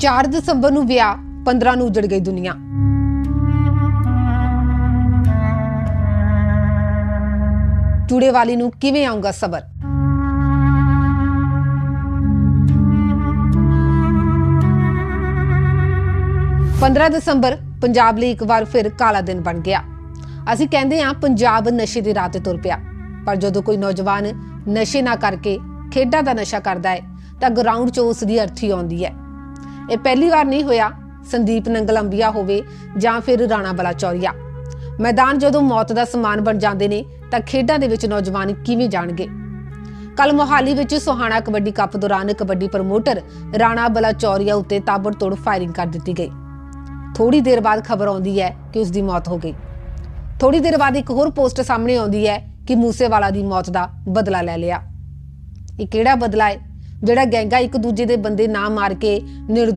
4 ਦਸੰਬਰ ਨੂੰ ਵਿਆਹ 15 ਨੂੰ ਉਜੜ ਗਈ ਦੁਨੀਆ। ਚੂੜੇ ਵਾਲੀ ਨੂੰ ਕਿਵੇਂ ਆਉਂਗਾ ਸਬਰ? ਪੰਦਰਾਂ ਦਸੰਬਰ ਪੰਜਾਬ ਲਈ ਇੱਕ ਵਾਰ ਫਿਰ ਕਾਲਾ ਦਿਨ ਬਣ ਗਿਆ। ਅਸੀਂ ਕਹਿੰਦੇ ਹਾਂ, ਪੰਜਾਬ ਨਸ਼ੇ ਦੇ ਰਾਹ ਤੇ ਤੁਰ ਪਿਆ। ਪਰ ਜਦੋਂ ਕੋਈ ਨੌਜਵਾਨ ਨਸ਼ੇ ਨਾ ਕਰਕੇ ਖੇਡਾਂ ਦਾ ਨਸ਼ਾ ਕਰਦਾ ਹੈ, ਤਾਂ ਗਰਾਊਂਡ 'ਚ ਉਸ ਦੀ ਅਰਥੀ ਆਉਂਦੀ ਹੈ। ਇਹ ਪਹਿਲੀ ਵਾਰ ਨਹੀਂ ਹੋਇਆ ਸੰਦੀਪ ਨੰਗਲ ਅੰਬੀਆ ਹੋਵੇ ਜਾਂ ਫਿਰ ਰਾਣਾ ਬਲਾ ਚੌਰੀਆ। ਮੈਦਾਨ ਜਦੋਂ ਮੌਤ ਦਾ ਸਮਾਨ ਬਣ ਜਾਂਦੇ ਨੇ ਤਾਂ ਖੇਡਾਂ ਦੇ ਵਿੱਚ ਨੌਜਵਾਨ ਕਿਵੇਂ ਜਾਣਗੇ? ਕੱਲ ਮੋਹਾਲੀ ਵਿੱਚ ਸੁਹਾਣਾ ਕਬੱਡੀ ਕੱਪ ਦੌਰਾਨ ਕਬੱਡੀ ਪ੍ਰਮੋਟਰ ਰਾਣਾ ਬਲਾ ਚੌਰੀਆ ਉੱਤੇ ਤਾਬੜਤੋੜ ਫਾਇਰਿੰਗ ਕਰ ਦਿੱਤੀ ਗਈ। ਥੋੜੀ ਦੇਰ ਬਾਅਦ ਖਬਰ ਆਉਂਦੀ ਹੈ ਕਿ ਉਸ ਦੀ ਮੌਤ ਹੋ ਗਈ। ਥੋੜੀ ਦੇਰ ਬਾਅਦ ਇੱਕ ਹੋਰ ਪੋਸਟ ਸਾਹਮਣੇ ਆਉਂਦੀ ਹੈ ਕਿ ਮੂਸੇਵਾਲਾ ਦੀ ਮੌਤ ਦਾ ਬਦਲਾ ਲੈ ਲਿਆ। ਇਹ ਕਿਹੜਾ ਬਦਲਾ ਹੈ? ਜਿਹੜਾ ਗੈਂਗਾ ਇੱਕ ਦੂਜੇ ਦੇ ਬੰਦੇ ਨਾ ਮਾਰ ਕੇ ਨਿਰ